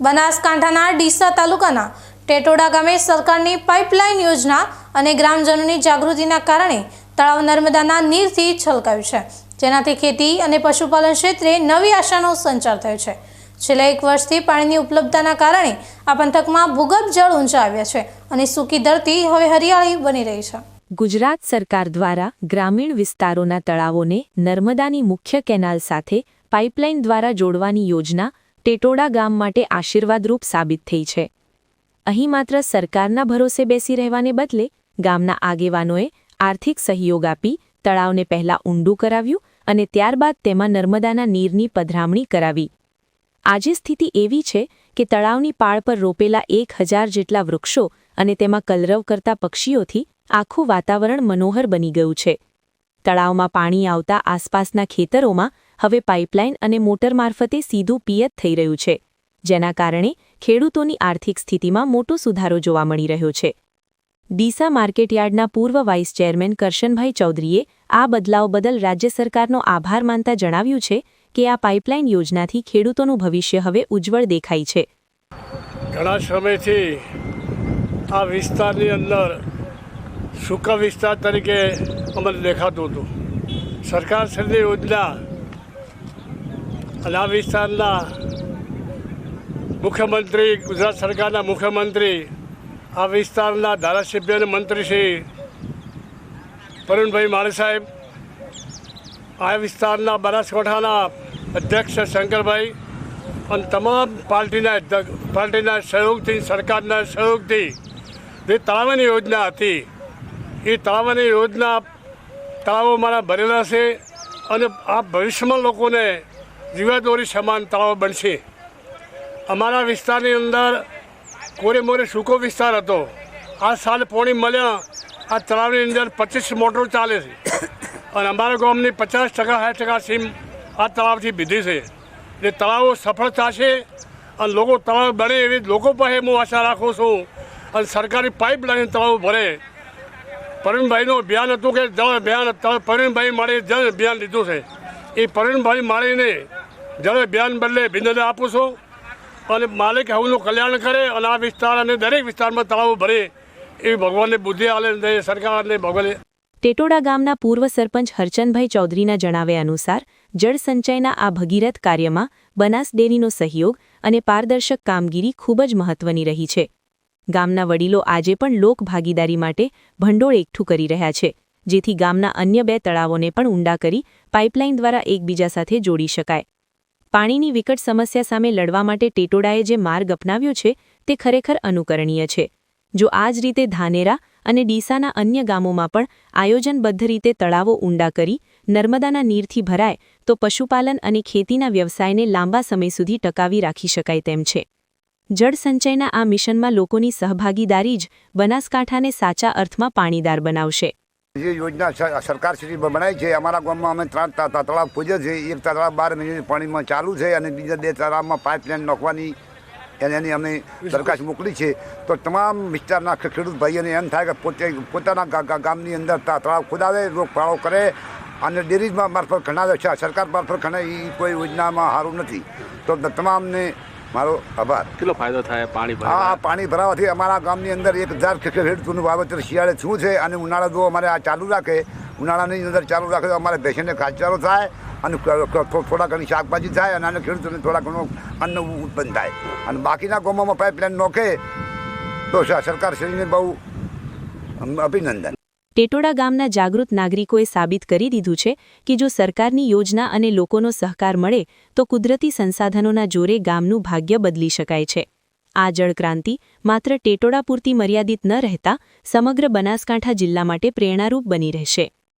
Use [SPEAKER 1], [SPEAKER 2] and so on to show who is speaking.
[SPEAKER 1] બનાસકાંઠાના ડીસા તાલુકાના ટેટોડા ગામે સરકારની પાઇપલાઇન યોજના અને ગ્રામજનોની જાગૃતિના કારણે તળાવ નર્મદાના નીરથી છલકાયું છે. જેનાથી ખેતી અને પશુપાલન ક્ષેત્રે નવી આશાનો સંચાર થયો છે. છેલ્લા એક વર્ષથી પાણીની ઉપલબ્ધતાના કારણે આ પંથકમાં ભૂગર્ભ જળ ઊંચા આવ્યા છે અને સૂકી ધરતી હવે હરિયાળી બની રહી છે.
[SPEAKER 2] ગુજરાત સરકાર દ્વારા ગ્રામીણ વિસ્તારોના તળાવોને નર્મદાની મુખ્ય કેનાલ સાથે પાઇપલાઇન દ્વારા જોડવાની યોજના ટેટોડા ગામ માટે આશીર્વાદરૂપ સાબિત થઈ છે. અહીં માત્ર સરકારના ભરોસે બેસી રહેવાને બદલે ગામના આગેવાનોએ આર્થિક સહયોગ આપી તળાવને પહેલાં ઊંડું કરાવ્યું અને ત્યારબાદ તેમાં નર્મદાના નીરની પધરામણી કરાવી. આજે સ્થિતિ એવી છે કે તળાવની પાળ પર રોપેલા એક હજાર જેટલા વૃક્ષો અને તેમાં કલરવ કરતા પક્ષીઓથી આખું વાતાવરણ મનોહર બની ગયું છે. તળાવમાં પાણી આવતા આસપાસના ખેતરોમાં હવે પાઇપલાઇન અને મોટર મારફતે સીધું પિયત થઈ રહ્યું છે, જેના કારણે ખેડૂતોની આર્થિક સ્થિતિમાં મોટો સુધારો જોવા મળી રહ્યો છે. ડીસા માર્કેટયાર્ડના પૂર્વ વાઇસ ચેરમેન કરશનભાઈ ચૌધરીએ આ બદલાવ બદલ રાજ્ય સરકારનો આભાર માનતા જણાવ્યું છે કે આ પાઇપલાઇન યોજનાથી ખેડૂતોનું ભવિષ્ય હવે ઉજ્જવળ દેખાય છે.
[SPEAKER 3] ઘણા સમયથી આ વિસ્તારની અંદર સૂકા વિસ્તાર તરીકે અમને દેખાતું હતું. સરકારશ્રીની યોજના અને આ વિસ્તારના મુખ્યમંત્રી, ગુજરાત સરકારના મુખ્યમંત્રી, આ વિસ્તારના ધારાસભ્ય અને મંત્રી શ્રી પરણભાઈ માળી સાહેબ, આ વિસ્તારના બનાસકાંઠાના અધ્યક્ષ શંકરભાઈ અને તમામ પાર્ટીના પાર્ટીના સહયોગથી, સરકારના સહયોગથી જે તળાવની યોજના હતી, એ તળાવની યોજના તળાવો મારા ભરેલા છે અને આ ભવિષ્યમાં લોકોને જીવાદોરી સમાન તળાવ બનશે. અમારા વિસ્તારની અંદર કોરે મોરે સૂકો વિસ્તાર હતો. આ સાલ પોણી મળ્યા, આ તળાવની અંદર પચીસ મોટરો ચાલે છે. અને અમારા ગામની પચાસ ટકા, સાઠ ટકા સીમ આ તળાવથી બીધી છે. એટલે તળાવો સફળ થશે અને લોકો તળાવ બને એવી લોકો પાસે હું આશા રાખું છું. અને સરકારી પાઇપલાઇન તળાવ ભરે. પરવીનભાઈનું અભિયાન હતું કે જળ અભિયાન પરવીનભાઈ મારે જળ અભિયાન લીધું છે. એ પરવીનભાઈ માળીને જળ અભિયાન બદલે અભિનંદન આપું છું અને માલિક હવનું કલ્યાણ કરે અને આ વિસ્તાર અને દરેક વિસ્તારમાં તળાવો ભરે એવી ભગવાનને બુદ્ધિ આલે સરકારને ભગવાને
[SPEAKER 2] ટેટોડા ગામના પૂર્વ સરપંચ હરચંદભાઈ ચૌધરીના જણાવ્યા અનુસાર જળસંચયના આ ભગીરથ કાર્યમાં બનાસ ડેરીનો સહયોગ અને પારદર્શક કામગીરી ખૂબ જ મહત્વની રહી છે. ગામના વડીલો આજે પણ લોક ભાગીદારી માટે ભંડોળ એકઠું કરી રહ્યા છે, જેથી ગામના અન્ય બે તળાવોને પણ ઊંડા કરી પાઇપલાઇન દ્વારા એકબીજા સાથે જોડી શકાય. પાણીની વિકટ સમસ્યા સામે લડવા માટે ટેટોડાએ જે માર્ગ અપનાવ્યો છે, તે ખરેખર અનુકરણીય છે. જો આ જ રીતે ધાનેરા અને ડીસાના અન્ય ગામોમાં પણ આયોજનબદ્ધ રીતે તળાવો ઊંડા કરી, નર્મદાના નીરથી ભરાય, તો પશુપાલન અને ખેતીના વ્યવસાયને લાંબા સમય સુધી ટકાવી રાખી શકાય તેમ છે. જળસંચયના આ મિશનમાં લોકોની સહભાગીદારી જ બનાસકાંઠાને સાચા અર્થમાં પાણીદાર બનાવશે.
[SPEAKER 4] જે યોજના સરકાર સુધી બનાવી છે, અમારા ગામમાં અમે ત્રણ તળાવ પૂજે છે. એક તળાવ બાર મહિને પાણીમાં ચાલુ છે અને બીજા બે તળાવમાં પાઇપલાઇન નાખવાની એને અમે દરખાસ્ત મોકલી છે. તો તમામ વિસ્તારના ખેડૂત ભાઈઓને એમ થાય કે પોતે, પોતાના ગામની અંદર તળાવ ખોદાવે રોગફાળો કરે અને ડેરીઝમાં મારફત છે સરકાર મારફત ઘણા એ કોઈ યોજનામાં સારું નથી. તો, તમામને મારો આભાર.
[SPEAKER 5] કેટલો ફાયદો થાય પાણી
[SPEAKER 4] આ પાણી ભરાવાથી અમારા ગામની અંદર એક હજાર ખેડૂતોનું વાવેતર શિયાળે શું છે અને ઉનાળા જો અમારે આ ચાલુ રાખે ઉનાળાની અંદર ચાલુ રાખે તો અમારે ભેંસને ઘાસચારો થાય અને થોડા ઘણી શાકભાજી થાય અને આને ખેડૂતોને થોડા ઘણું અન્ન ઉત્પન્ન થાય. અને બાકીના ગામોમાં પાઇપલાઇન નોખે તો સરકારશ્રીને બહુ અભિનંદન.
[SPEAKER 2] ટેટોડા ગામના જાગૃત નાગરિકોએ સાબિત કરી દીધું છે કે જો સરકારની યોજના અને લોકોનો સહકાર મળે, તો કુદરતી સંસાધનોના જોરે ગામનું ભાગ્ય બદલી શકાય છે. આ જળક્રાંતિ માત્ર ટેટોડા પૂરતી મર્યાદિત ન રહેતા સમગ્ર બનાસકાંઠા જિલ્લા માટે પ્રેરણારૂપ બની રહેશે.